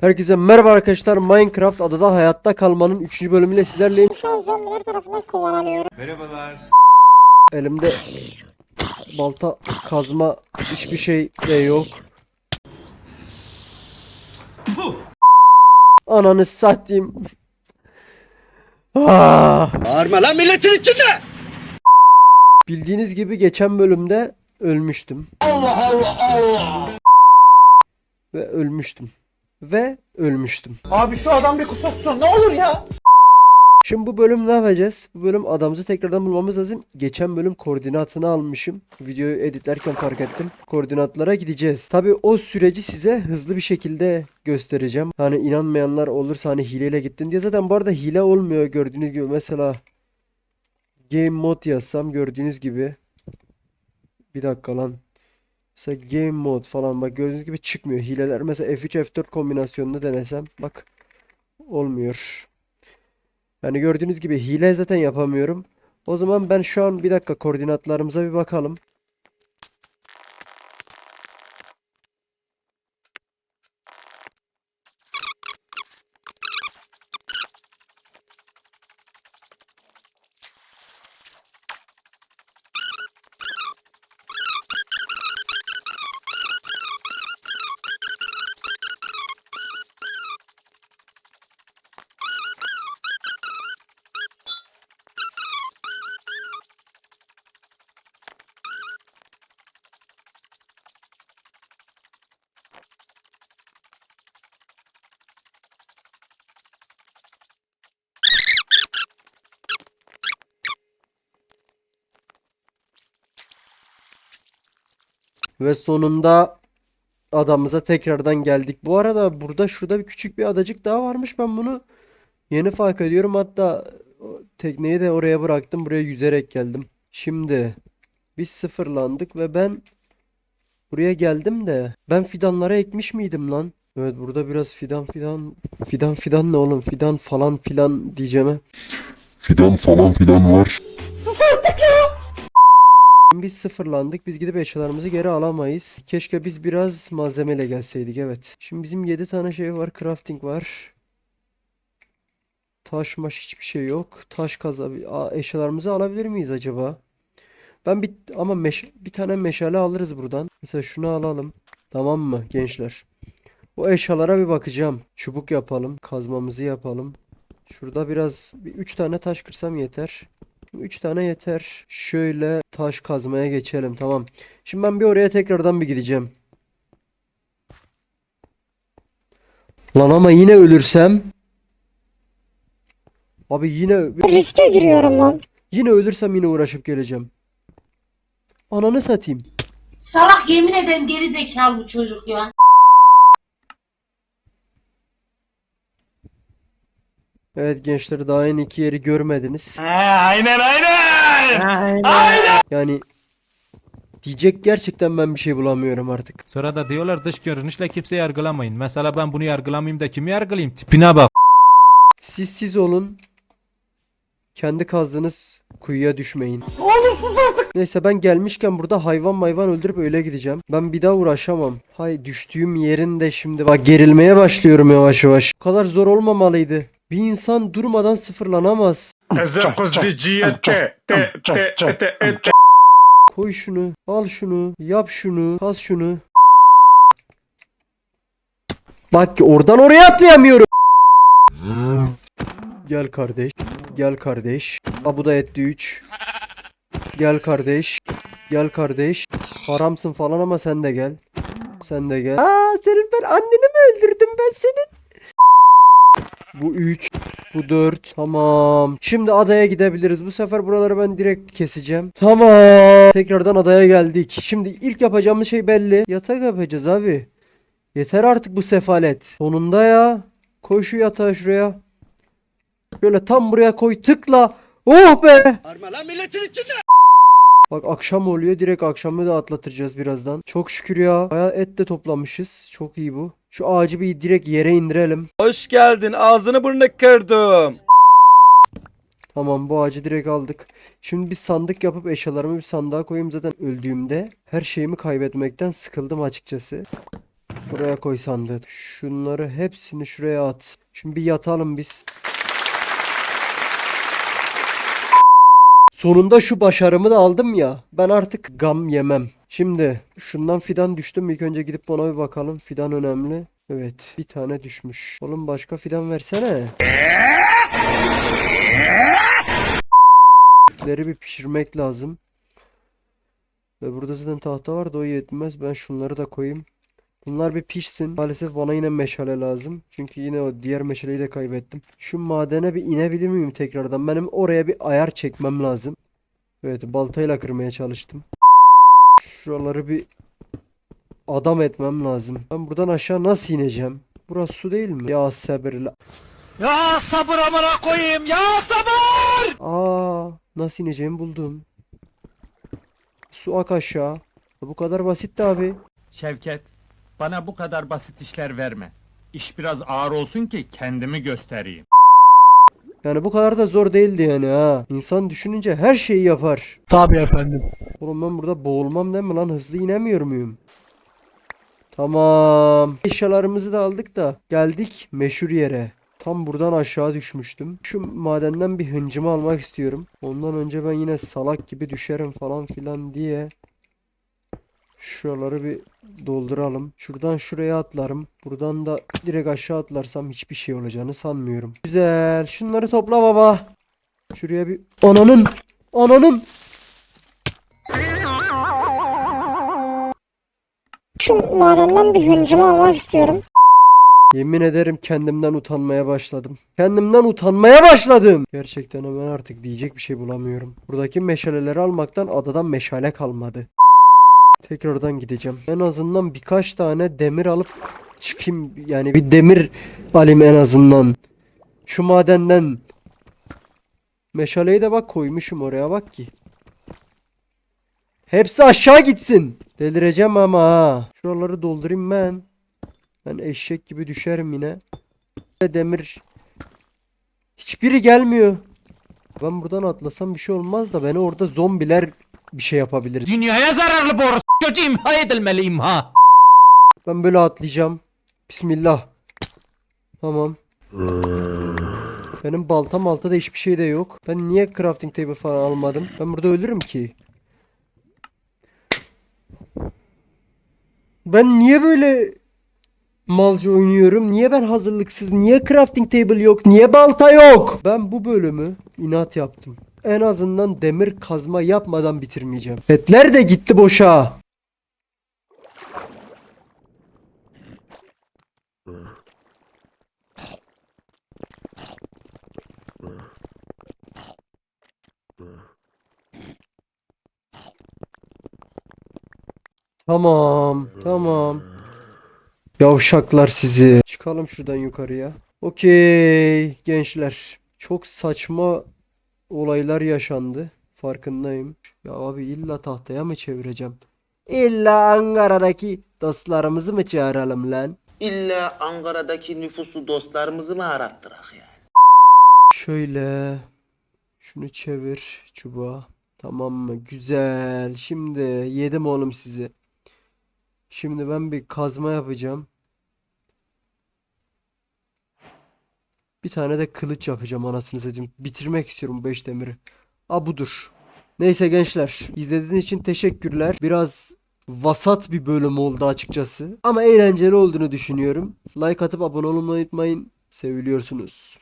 Herkese merhaba arkadaşlar. Minecraft adada hayatta kalmanın 3. bölümüyle sizlerleyim. Şu an zombiler tarafından kovalanıyorum. Elimde balta, kazma hiçbir şey de yok. Ananı satayım. Ah! Bağırma lan milletin içinde. Bildiğiniz gibi geçen bölümde ölmüştüm. Allah Allah Allah. Ve ölmüştüm. Ve ölmüştüm. Abi şu adam bir kusursun ne olur ya. Şimdi bu bölüm ne yapacağız? Bu bölüm adamımızı tekrardan bulmamız lazım. Geçen bölüm koordinatını almışım. Videoyu editlerken fark ettim. Koordinatlara gideceğiz. Tabi o süreci size hızlı bir şekilde göstereceğim. Hani inanmayanlar olursa hani hileyle gittin diye. Zaten bu arada hile olmuyor gördüğünüz gibi. Mesela game mode yazsam gördüğünüz gibi. Bir dakika lan. Mesela game mode falan bak gördüğünüz gibi çıkmıyor. Hileler mesela F3 F4 kombinasyonunu denesem bak olmuyor. Yani gördüğünüz gibi hile zaten yapamıyorum. O zaman ben şu an bir dakika koordinatlarımıza bir bakalım. Ve sonunda adamıza tekrardan geldik. Bu arada burada şurada bir küçük bir adacık daha varmış. Ben bunu yeni fark ediyorum. Hatta tekneyi de oraya bıraktım. Buraya yüzerek geldim. Şimdi biz sıfırlandık ve ben buraya geldim de ben fidanlara ekmiş miydim lan? Evet burada biraz fidan fidan fidan fidan ne oğlum fidan falan filan diyeceğime. fidan falan filan var. Biz sıfırlandık. Biz gidip eşyalarımızı geri alamayız. Keşke biz biraz malzemeyle gelseydik. Evet. Şimdi bizim 7 tane şey var. Crafting var. Taş maş hiçbir şey yok. Taş kaza eşyalarımızı alabilir miyiz acaba? Ben bir ama meş bir tane meşale alırız buradan. Mesela şunu alalım. Tamam mı gençler? O eşyalara bir bakacağım. Çubuk yapalım. Kazmamızı yapalım. Şurada biraz bir 3 tane taş kırsam yeter. 3 tane yeter. Şöyle taş kazmaya geçelim. Tamam. Şimdi ben bir oraya tekrardan bir gideceğim. Lan ama yine ölürsem. Abi yine Riske giriyorum lan. yine ölürsem yine uğraşıp geleceğim. Ananı satayım. Salak yemin ederim geri zekalı bu çocuk ya. Evet gençler daha yeni iki yeri görmediniz. aynen aynen. Yani diyecek gerçekten ben bir şey bulamıyorum artık. Sonra da diyorlar dış görünüşle kimse yargılamayın. Mesela ben bunu yargılamayayım da kimi yargılayayım? Tipine bak. Siz siz olun. Kendi kazdığınız kuyuya düşmeyin. Neyse ben gelmişken burada hayvan mayvan öldürüp öyle gideceğim. Ben bir daha uğraşamam. Hay düştüğüm yerin de şimdi bak gerilmeye başlıyorum yavaş yavaş. Bu kadar zor olmamalıydı. Bir insan durmadan sıfırlanamaz. Koy şunu, al şunu, yap şunu, kas şunu. Bak ki oradan oraya atlayamıyorum. Gel kardeş. Gel kardeş. Aa, bu da etti 3. Gel kardeş. Gel kardeş. Haramsın falan ama sen de gel. Sen de gel. Aa senin ben anneni mi öldürdüm ben senin? Bu 3. Bu 4. Tamam. Şimdi adaya gidebiliriz. Bu sefer buraları ben direkt keseceğim. Tamam. Tekrardan adaya geldik. Şimdi ilk yapacağımız şey belli. Yatak yapacağız abi. Yeter artık bu sefalet. Sonunda ya. Koy şu yatağı şuraya. Şöyle tam buraya koy tıkla. Oh be. Lan milletin içinde. Bak akşam oluyor. Direkt akşamı da atlatacağız birazdan. Çok şükür ya. Bayağı et de toplamışız. Çok iyi bu. Şu ağacı bir direkt yere indirelim. Hoş geldin. Ağzını burnunu kırdım. Tamam bu ağacı direkt aldık. Şimdi bir sandık yapıp eşyalarımı bir sandığa koyayım. Zaten öldüğümde her şeyimi kaybetmekten sıkıldım açıkçası. Buraya koy sandığı. Şunları hepsini şuraya at. Şimdi bir yatalım biz. Sonunda şu başarımı da aldım ya. Ben artık gam yemem. Şimdi şundan fidan düştüm. İlk önce gidip ona bir bakalım. Fidan önemli. Evet bir tane düşmüş. Oğlum başka fidan versene. Etleri bir pişirmek lazım. Ve burada zaten tahta var da o yetmez. Ben şunları da koyayım. Bunlar bir pişsin. Maalesef bana yine meşale lazım. Çünkü yine o diğer meşaleyi de kaybettim. Şu madene bir inebilir miyim tekrardan? Benim oraya bir ayar çekmem lazım. Evet baltayla kırmaya çalıştım. Şuraları bir adam etmem lazım. Ben buradan aşağı nasıl ineceğim? Burası su değil mi? Ya sabırla. Ya sabır amına koyayım ya sabır. Aa, nasıl ineceğimi buldum. Su ak aşağı. Bu kadar basitti abi. Şevket, bana bu kadar basit işler verme. İş biraz ağır olsun ki kendimi göstereyim. Yani bu kadar da zor değildi yani ha. İnsan düşününce her şeyi yapar. Tabii efendim. Oğlum ben burada boğulmam değil mi lan? Hızlı inemiyor muyum? Tamam. Eşyalarımızı da aldık da geldik meşhur yere. Tam buradan aşağı düşmüştüm. Şu madenden bir hıncımı almak istiyorum. Ondan önce ben yine salak gibi düşerim falan filan diye. Şuraları bir dolduralım. Şuradan şuraya atlarım. Buradan da direkt aşağı atlarsam hiçbir şey olacağını sanmıyorum. Güzel. Şunları topla baba. Şuraya bir... Ananın! Ananın! Şu madenden bir hıncımı almak istiyorum. Yemin ederim kendimden utanmaya başladım. Kendimden utanmaya başladım. Gerçekten hemen artık diyecek bir şey bulamıyorum. Buradaki meşaleleri almaktan adadan meşale kalmadı. Tekrardan gideceğim. En azından birkaç tane demir alıp çıkayım. Yani bir demir alayım en azından. Şu madenden. Meşaleyi de bak koymuşum oraya bak ki. Hepsi aşağı gitsin. Delireceğim ama ha. Şuraları doldurayım ben. Ben eşek gibi düşerim yine. Demir. Hiçbiri gelmiyor. Ben buradan atlasam bir şey olmaz da beni orada zombiler bir şey yapabilir. Dünyaya zararlı bu çocuğu imha edilmeli imha. Ben böyle atlayacağım. Bismillah. Tamam. Benim balta malta da hiçbir şey de yok. Ben niye crafting table falan almadım? Ben burada ölürüm ki. Ben niye böyle malca oynuyorum? Niye ben hazırlıksız? Niye crafting table yok? Niye balta yok? Ben bu bölümü inat yaptım. En azından demir kazma yapmadan bitirmeyeceğim. Etler de gitti boşa. Tamam, tamam. Yavşaklar sizi. Çıkalım şuradan yukarıya. Okey gençler. Çok saçma olaylar yaşandı. Farkındayım. Ya abi illa tahtaya mı çevireceğim? İlla Ankara'daki dostlarımızı mı çağıralım lan? İlla Ankara'daki nüfuslu dostlarımızı mı arattırak yani? Şöyle. Şunu çevir çubuğa. Tamam mı? Güzel. Şimdi yedim oğlum sizi. Şimdi ben bir kazma yapacağım. Bir tane de kılıç yapacağım anasını satayım. Bitirmek istiyorum 5 demiri. A budur. Neyse gençler, izlediğiniz için teşekkürler. Biraz vasat bir bölüm oldu açıkçası. Ama eğlenceli olduğunu düşünüyorum. Like atıp abone olmayı unutmayın. Seviliyorsunuz.